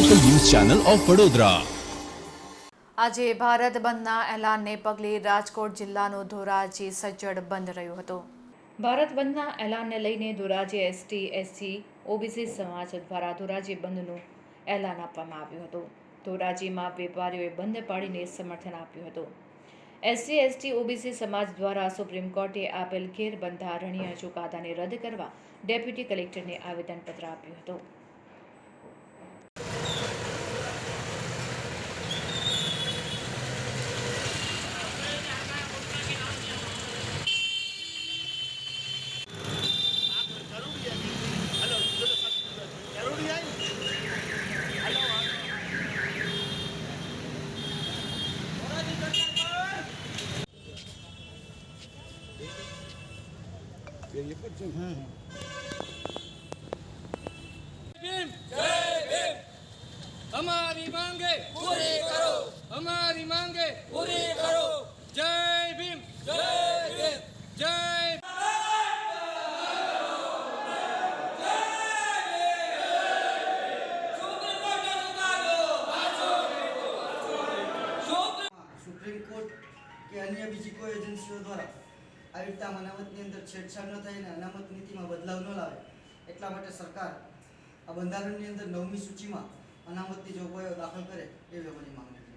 Channel of Vadodara આજે ભારત બંધના એલાનને પગલે રાજકોટ જિલ્લાનો ધોરાજી સજ્જડ બંધ રહ્યો હતો. ભારત બંધના એલાનને લઈને ધોરાજી એસટી એસસી ઓબીસી સમાજ દ્વારા ધોરાજી બંધનું એલાન આપવામાં આવ્યું હતું. ધોરાજીમાં વેપારીઓએ બંધ પાડીને સમર્થન આપ્યું હતું. એસસી એસટી ઓબીસી સમાજ દ્વારા સુપ્રીમ કોર્ટે આપેલ ગેરબંધારણીય ચુકાદાને રદ કરવા ડેપ્યુટી કલેક્ટરને આવેદનપત્ર આપ્યું હતું. કરવી અમારી માંગે પૂરી કરો. અમારી માંગે પૂરી કરો. જય ભીમ જય ભીમ સુપ્રીમ કોર્ટ કે અન્ય બીજી કોઈ એજન્સીઓ દ્વારા આવી રીતે આમ અનામતની અંદર છેડછાડ ન થાય અને અનામત નીતિમાં બદલાવ ન લાવે, એટલા માટે સરકાર આ બંધારણની અંદર નવમી સૂચિમાં અનામતની જોગવાઈઓ દાખલ કરે એવી અમારી માંગણી